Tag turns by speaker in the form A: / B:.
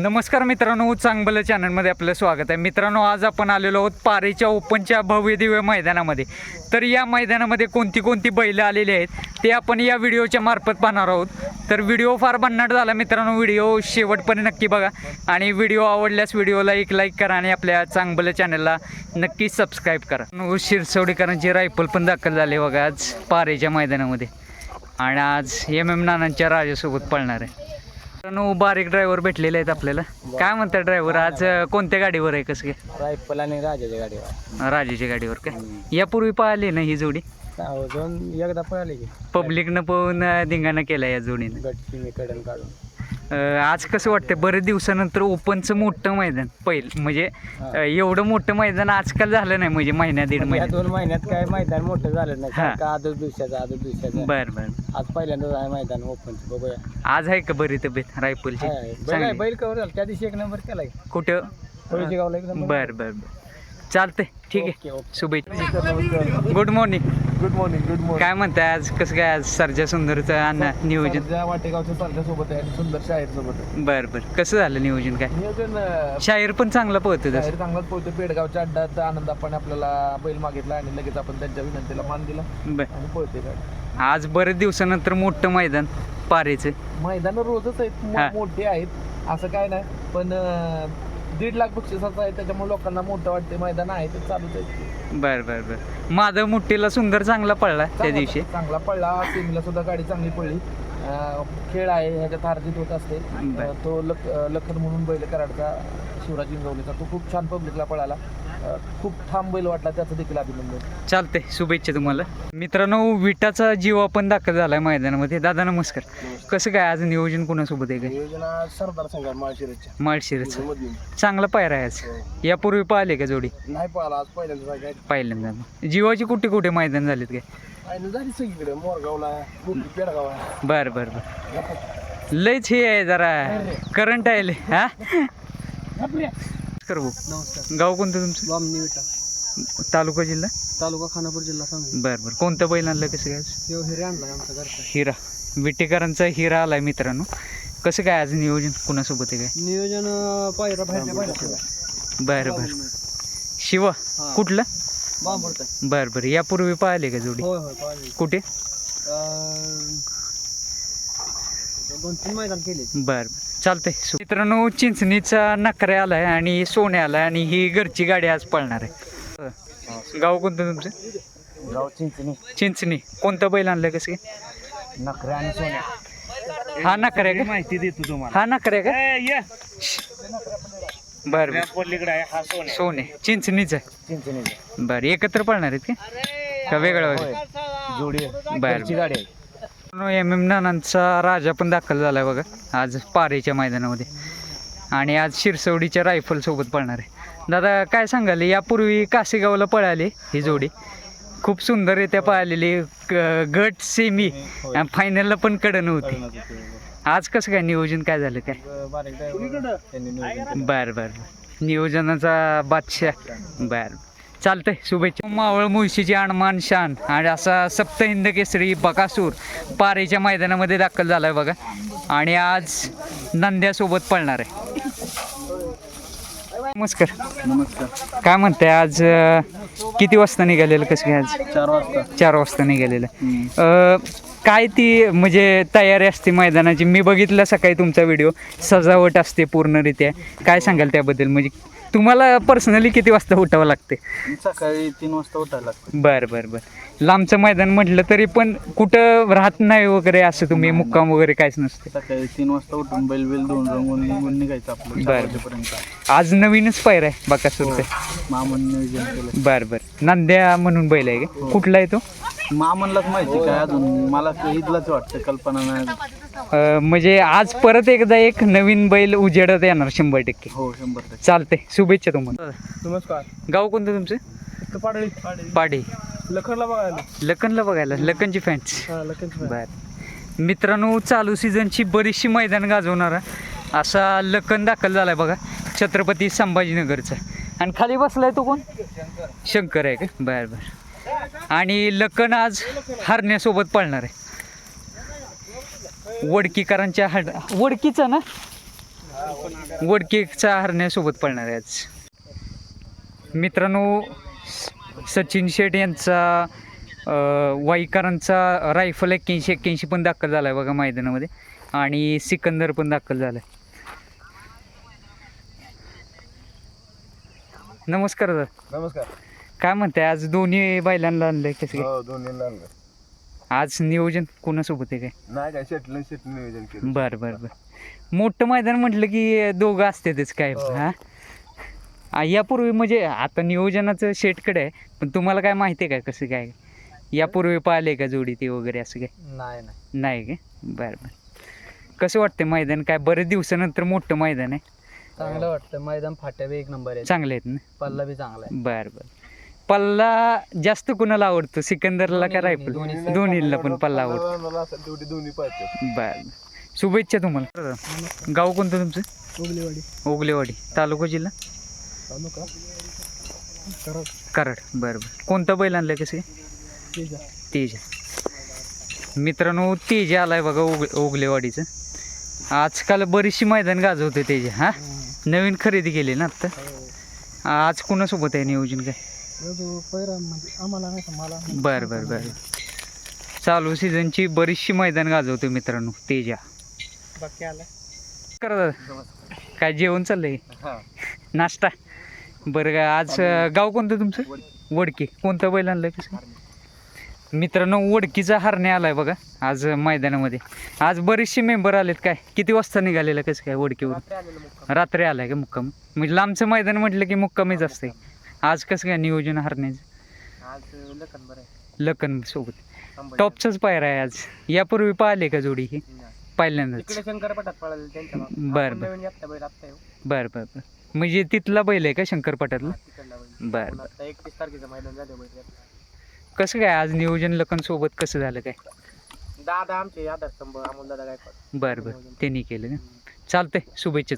A: नमस्कार मित्रांनो चांगलं चॅनलमध्ये आपलं स्वागत आहे. मित्रांनो आज आपण आलेलो आहोत पारेच्या ओपनच्या भव्य दिव्य मैदानामध्ये. तर या मैदानामध्ये कोणती कोणती बैलं आलेली आहेत ते आपण या व्हिडिओच्या मार्फत पाहणार आहोत. तर व्हिडिओ फार भन्नाट झाला मित्रांनो व्हिडिओ शेवटपर्यंत नक्की बघा. आणि व्हिडिओ आवडल्यास व्हिडिओला एक लाईक करा आणि आपल्या चांगलं चॅनलला नक्की सबस्क्राईब करा. नो, शिरसवडीकरांची रायफल पण दाखल झाले बघा आज पारेच्या मैदानामध्ये. आणि आज एम एम नानांच्या राजासोबत पळणार आहे. मित्रांनो बारीक ड्रायव्हर भेटलेले आहेत आपल्याला. काय म्हणतात ड्रायव्हर आज कोणत्या गाडीवर आहे कसं काय?
B: रायफल आणि राजाच्या गाडीवर.
A: राजाच्या गाडीवर काय? यापूर्वी पाहिली ना ही जोडी?
B: एकदा पळाले की.
A: पब्लिकनं पाहून धिंगाणा केला या जोडीनं.
B: कडन काढून.
A: आज कसं वाटतं बरेच दिवसानंतर ओपनचं मोठं मैदान पहिलं म्हणजे एवढं मोठं मैदान आजकाल झालं नाही म्हणजे महिन्या दीड
B: या
A: महिन्या
B: दोन महिन्यात काय मैदान मोठं झालं नाही
A: हा.
B: का आदच दिवसाचं आदच दिवसाचं.
A: बरं बरं.
B: आज पहिल्यांदाच आहे मैदान ओपन बघूया.
A: आज आहे का बरी तब्येत
B: हाय, हाय. बैल आहे,
A: चांगली.
B: बैल कवर झाला. त्या दिवशी एक नंबर केलाय
A: कुठं?
B: गावला एक नंबर.
A: बरं बरं बरं. चालतंय ठीक आहे.
B: Okay okay.
A: शुभेच्छा good morning
B: good morning good morning
A: काय म्हणताय आज? कसं काय आज? सरजा सुंदरचं अन्न नियोजन?
B: वाटेगावच्या सरच्या सोबत आहे आणि सुंदर शाहीर सोबत आहे.
A: बर बर. कसं झालं नियोजन काय?
B: नियोजन अं,
A: शाहीर पण चांगला पोहतो
B: शाहीर चांगलाच पोहोचतो पेडगावच्या अड्ड्यात आनंद आपण आपल्याला बैल मागितला आणि लगेच आपण त्यांच्या विनंतीला मान दिला
A: बर.
B: आणि पळते गाडी.
A: आज बरेच दिवसानंतर मोठं मैदान पारेचं.
B: मैदान रोजच आहेत मो-. मोठे आहेत. असं काय नाही. पण अं, दीड लाख बक्षिसाचं आहे त्याच्यामुळे लोकांना मोठं वाटते मैदान आहे ते चालूच आहे.
A: बर बर बर. माधव मुठ्ठीला सुंदर चांगला पडला त्या
B: चांगला-
A: दिवशी.
B: चांगला पडला सेमीला सुद्धा गाडी चांगली पडली अं, खेळ आहे ह्याच्यात हारजीत होत असते.
A: बर.
B: तो लख अं, लखन म्हणून बैल कराडचा शिवराज इंगवलेचा तो खूप छान पब्लिकला पळाला. खूप ठाम बैल वाटला त्याचं देखील अभिनंदन.
A: चालतंय शुभेच्छा तुम्हाला. मित्रांनो विटाचा जीव आपण दाखल झालाय मैदानामध्ये. दादा नमस्कार. कसं काय आज नियोजन कोणासोबत आहे काय?
B: नियोजना सरदार माळशिरच्या
A: माळशिरच चांगला पायरा आहे आज. यापूर्वी पाहिले का जोडी?
B: नाही पळाला आज पहिल्यांदा काय
A: पहिल्यांदा. जीवाची कुठे कुठे मैदान झालेत काय?
B: आणि झाली सगळीकडे मोरगावला गोपी पेडगाव आहे
A: बर बर बर. लयच हे आहे जरा. करंट आहे लय, हा? कर भाऊ
B: नमस्कार.
A: गाव कोणतं तुमचं?
B: वामनी विटा.
A: तालुका जिल्हा?
B: तालुका खानापूर जिल्हा सांगली.
A: बर बर. कोणतं बैल आणलं कसं काय? आज?
B: यो हिरे आणला आमच्या घरचा?
A: हिरा. विटेकरांचा हिरा आलाय मित्रांनो. कसं काय आज नियोजन कुणासोबत आहे काय?
B: नियोजन पायरा बाहेरच्या बाहेर
A: बर बर. शिवा कुठलं? बर बर. यापूर्वी पाहिले का जोडी?
B: होय होय पाहिजे
A: कुठे?
B: दोन तीन मैदान केले
A: बर बर. चालतंय. मित्रांनो चिंचणीचा नखरे आलाय आणि सोने आलाय आणि ही घरची गाडी आज पळणार आहे. गाव कोणतं तुमचं?
B: गाव चिंचणी.
A: चिंचणी. कोणतं बैल आणलं कसं काय?
B: नखरे आणि सोन्या
A: हा नखरे का?
B: माहिती देतो तुम्हाला.
A: हा नखरे का? बर
B: हा
A: सोने. चिंचणीच आहे.
B: चिंचणी
A: बर एकत्र पळणार आहेत का? वेगळं वेगळं
B: जोडी
A: बर
B: घरची गाडी आहे.
A: एम एम नानांचा राजा पण दाखल झालाय बघा. आज पारेच्या मैदानामध्ये. आणि आज शिरसवडीच्या रायफल सोबत पळणार आहे. दादा काय सांगाल? यापूर्वी कासेगावला पळाली ही जोडी. खूप सुंदररित्या पळालेली गट सेमी आणि फायनलला पण कडन होती. आज कसं काय नियोजन? काय झालं काय? बर बर. नियोजनाचा बादशाह. बर. चालतंय शुभेच्छा. मावळ मुळशीची अणमान शान आणि असा सप्तहिंद केसरी बकासूर पारेच्या मैदानामध्ये दाखल झालाय बघा. आणि आज नंद्यासोबत पळणार आहे. नमस्कार.
B: नमस्कार.
A: काय म्हणताय आज अं, किती वाजता निघालेलं कसं काय आज?
B: चार वाजता.
A: चार वाजता निघालेलं. अं, काय ती म्हणजे तयारी असते मैदानाची? मी बघितलं सकाळी तुमचा व्हिडिओ सजावट असते पूर्णरित्या. काय सांगाल त्याबद्दल? म्हणजे तुम्हाला पर्सनली किती वाजता उठावं लागते?
B: सकाळी तीन वाजता उठायला लागतं.
A: बरं बरं बरं. लांबचं मैदान म्हटलं तरी पण कुठं राहत नाही वगैरे असं तुम्ही मुक्काम वगैरे काहीच नसते.
B: सकाळी तीन वाजता उठून बैल बैल धुवून रंगून निघून निघायचं आपलं
A: बरं.
B: वाजेपर्यंत.
A: आज नवीनच पायर आहे बकासूरचं.
B: मामन नियोजन केलं.
A: बरं बरं. नांद्या म्हणून बैल आहे का? कुठला आहे तो?
B: मामनलाच माहिती काय अजून? मला ते इथलाच वाटतं कल्पना नाही.
A: म्हणजे आज परत एकदा एक नवीन बैल उजेडत येणार शंभर टक्के.
B: हो शंभर टक्के.
A: चालते शुभेच्छा तुम्हाला.
B: नमस्कार.
A: गाव कोणतं तुमचं?
B: पाडळी.
A: पाडी
B: लखनला बघायला.
A: लखनला बघायला. लखनची फॅन्स
B: हा
A: बर. मित्रांनो चालू सीझनची बरीचशी मैदान गाजवणारा असा लखन दाखल झालाय बघा. छत्रपती संभाजीनगरचा. आणि खाली बसलाय तो कोण? शंकर आहे का? बर बर. आणि लखन आज हरण्यासोबत पळणार आहे. वडकीकरांच्या हड वडकीचा ना? वडकेचा हरण्यासोबत पळणार आहे आज. मित्रांनो सचिन शेठ यांचा वाईकरांचा रायफल एक्क्याऐंशी एक्क्याऐंशी पण दाखल झाला आहे बघा मैदानामध्ये. आणि सिकंदर पण दाखल झाला आहे नमस्कार दादा
B: नमस्कार.
A: काय म्हणताय? आज दोन्ही बैलांना आणलंय कसं
B: हो दोन्ही
A: आज नियोजन कोणासोबत आहे काय?
B: नाही काय शेटलं शेट नियोजन केलं.
A: बर बर बर. मोठं मैदान म्हटलं की दोघं असतातच काय
B: हो.
A: हा? आ, यापूर्वी म्हणजे आता नियोजनाचं शेटकडे आहे पण तुम्हाला काय माहिती आहे का कसं काय? यापूर्वी पाहिले का जोडी ते वगैरे असं काय?
B: नाही नाही.
A: नाही काय बरं बरं. कसं वाटतं मैदान? काय बरेच दिवसानंतर मोठं मैदान आहे.
B: चांगलं वाटतं मैदान फाट्या बी एक नंबर आहे.
A: चांगले आहेत ना?
B: पल्ला बी चांगला आहे.
A: बरं बरं. पल्ला जास्त कुणाला आवडतो? सिकंदरला का रायफल दोन्हीला. पण पल्ला आवडतो.
B: दोन्ही
A: बरं. शुभेच्छा तुम्हाला. गाव कोणतं तुमचं?
B: उगलेवाडी.
A: ओगलेवाडी तालुका जिल्हा?
B: तालुका.
A: कराड. बरं बरं. कोणता बैल आणलाय कसे तेजा. मित्रांनो तेजा आलाय बघा ओग ओगलेवाडीचं आजकाल बरीचशी मैदान गाजवते तेजा हा? नवीन खरेदी केली ना आत्ता आज कोणासोबत आहे नियोजन काय?
B: पैरा म्हणजे आम्हाला नाही मला
A: बरं बरं बरं. चालू सीझनची बरीचशी मैदान गाजवते मित्रांनो तेजा.
B: बाकी आला.
A: करा दादा. काय जेवण चाललंय? नाश्ता. बरं का आज अं, गाव कोणतं तुमचं? वडकी. कोणतं बैल आणलंय कसं? मित्रांनो वडकीचा हरणे आलाय बघा आज मैदानामध्ये. आज बरेचसे मेंबर आलेत काय? किती वाजता निघालेलं कसं काय वडकीवर रात्री आलाय का मुक्काम? म्हणजे लांबचं मैदान म्हटलं की मुक्कामीच असतंय. आज कसं काय नियोजन हरण्याचं?
B: आज लखन बरं
A: लखन सोबत. टॉपचाच पायरा आहे आज. यापूर्वी पाहिले का जोडी ही? पहिल्यांदाच.
B: इकडे शंकरपटात पळाले त्यांच्या मागं.
A: बरं बरं. बरं बरं बरं. म्हणजे तिथला बैल आहे का शंकरपाटातला बरं बरं.
B: आता एकतीस तारखेचं मैदान झालं बैल
A: कसं काय आज नियोजन लखन सोबत कसं झालं काय?
B: दादा आमचे आधारस्तंभ अमोल दादा गायकवाड.
A: बरं बरं. त्यांनी केलं ना? चालतंय. शुभेच्छा